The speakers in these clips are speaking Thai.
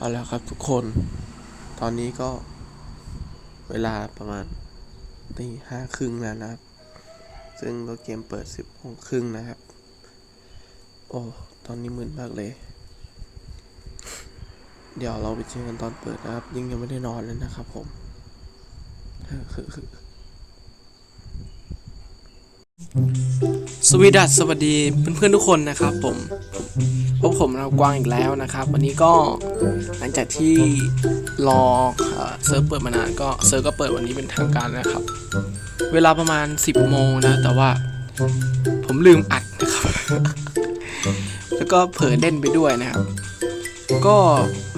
เอาแล้วครับทุกคน ตอนนี้ก็เวลาประมาณตีห้าครึ่งแล้วนะครับ ซึ่งตัวเกมเปิดสิบโมงครึ่งนะครับ โอ้ ตอนนี้มึนมากเลย เดี๋ยวเราไปเจอกันตอนเปิดนะครับ ยิ่งยังไม่ได้นอนเลยนะครับผมสวีดัสสวัสดีเพื่อนๆทุกคนนะครับผม พบผมเรากว้างอีกแล้วนะครับ วันนี้ก็หลังจากที่รอเอ่อเซิร์ฟเปิดมานานก็เซิร์ฟก็เปิดวันนี้เป็นทางการนะครับ เวลาประมาณ 10 โมงนะ แต่ว่าผมลืมอัดนะครับ แล้วก็เผลอเล่นไปด้วยนะครับ ก็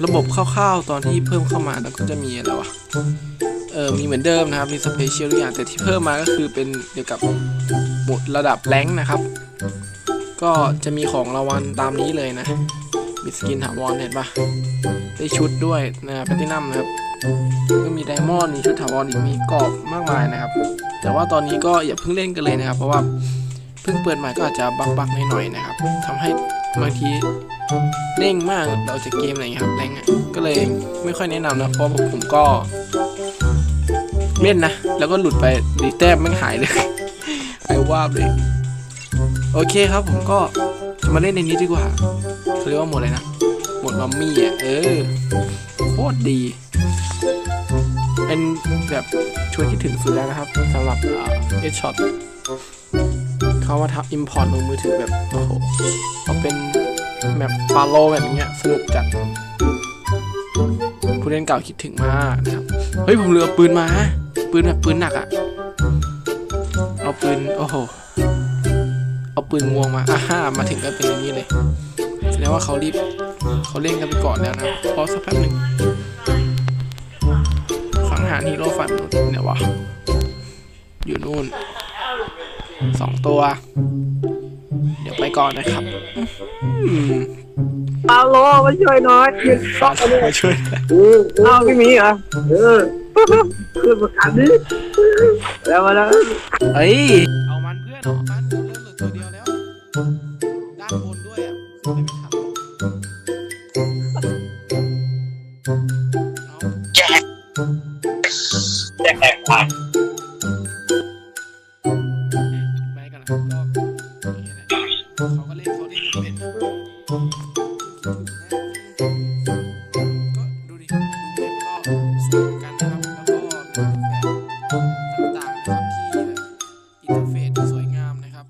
ระบบคร่าวๆตอนที่เพิ่มเข้ามาแล้วก็จะมีอะไรวะเออมีเหมือนเดิมนะครับ มีสเปเชียลทุกอย่างแต่ที่เพิ่มมาก็คือเป็นเกี่ยวกับหมดระดับแรงนะครับ ก็จะมีของรางวัลตามนี้เลยนะมีสกินถาวรเห็นปะได้ชุดด้วยนะแพลตินัมนะครับก็มีไดมอนด์มีชุดถาวรอีกมีกรอบมากมายนะครับ แต่ว่าตอนนี้ก็อย่าเพิ่งเล่นกันเลยนะครับ เพราะว่าเพิ่งเปิดใหม่ก็อาจจะบักๆหน่อยๆนะครับทำให้บางทีเด้งมากเราจะเกมอะไรเงี้ยครับแรงก็เลยไม่ค่อยแนะนำนะเพราะผมก็ เล่นนะ แล้วก็หลุดไปดีแต้มไม่งหายเลยหายวาบเลย โอเคครับผมก็จะมาเล่นในนี้ดีกว่าเขาเรียกว่าหมดอะไรนะ หมดมัมมี่อะ เออ โคตรดี เป็นแบบชวนคิดถึงสุดแล้วนะครับสำหรับเอชช็อตเขามาทำอิมพอร์ตลงมือถือแบบ โอ้โหเขาเป็นแบบฟาโลแบบเนี้ยสนุกจัดผู้เล่นเก่าคิดถึงมากนะครับ เฮ้ย ผมเหลือปืนมา ปืนแบบปืนหนักอะเอาปืน โอ้โห ปืนงวงมาอ่าฮ่ามาถึงก็เป็นอย่างนี้เลยแสดงว่าเขารีบเขาเล่นกันไปก่อนแล้วนะพอสักแป๊บหนึ่งสังหารฮีโร่ฝ่ายมนุษย์เนี่ยวะอยู่นู่นสองตัว เดี๋ยวไปก่อนนะครับอืมอาโลมาช่วยหน่อยยืนซอกกันเลยมาช่วยเออเอาไม่มีเหรอเออขึ้นมากันดิแล้วมาแล้วเอ้ยเอามันเพื่อนเอามัน แจกแจกแตกผ่านไปกันนะก็อย่างเงี้ยแหละเขาก็เล่นเขาเล่นกันเป็นก็ดูดิดูแมปก็สวยเหมือนกันนะครับแล้วก็แบบต่างๆนะครับที่อินเทอร์เฟซสวยงามนะครับ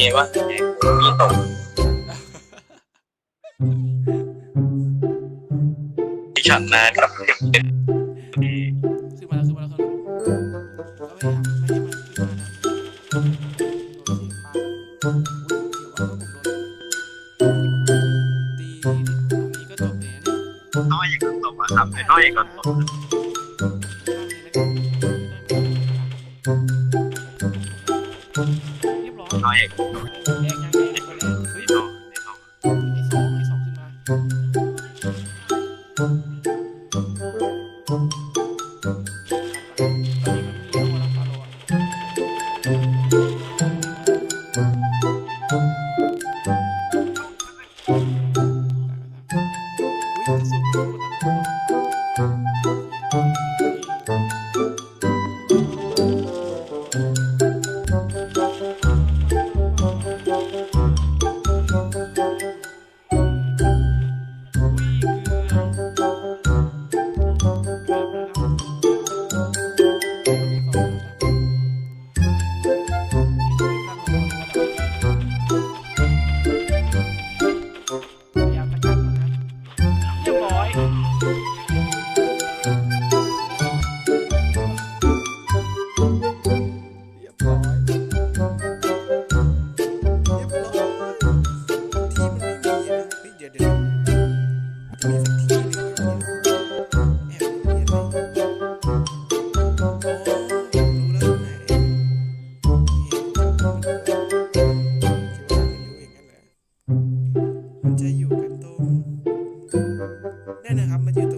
เควะมีตกที่ฉันนะกับเด็กขึ้นมาแล้วขึ้นมาแล้วขึ้นมาแล้วก็พยายามไม่ให้มันขึ้นมานะโดนสีฟ้าอุ้ยเดี๋ยวว่าผมโดนตีตรงนี้ก็จบเลยนะเนี่ยน้อยยังก็ตกอะครับน้อยก็ตก แดงยังแดงคนแดงเฮ้ยตกไม่ตกไอ้สองไอ้สองขึ้นมาตอนนี้มันมีโลแล้วฟาโลอะอุ๊ยกระสุนหมด เรีบร้อยเบร้อยที่มันไม่มีนะเดี๋เดี๋มีสักที่งตรนี้แอบะไอ๋รู้แล้วไหนเห็นคิดว่ามันรู้อย่างนั้นแหละมันจะอยู่กันตรงนั่นนะครับมันอยู่ตรง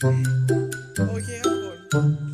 โอเคครับทุก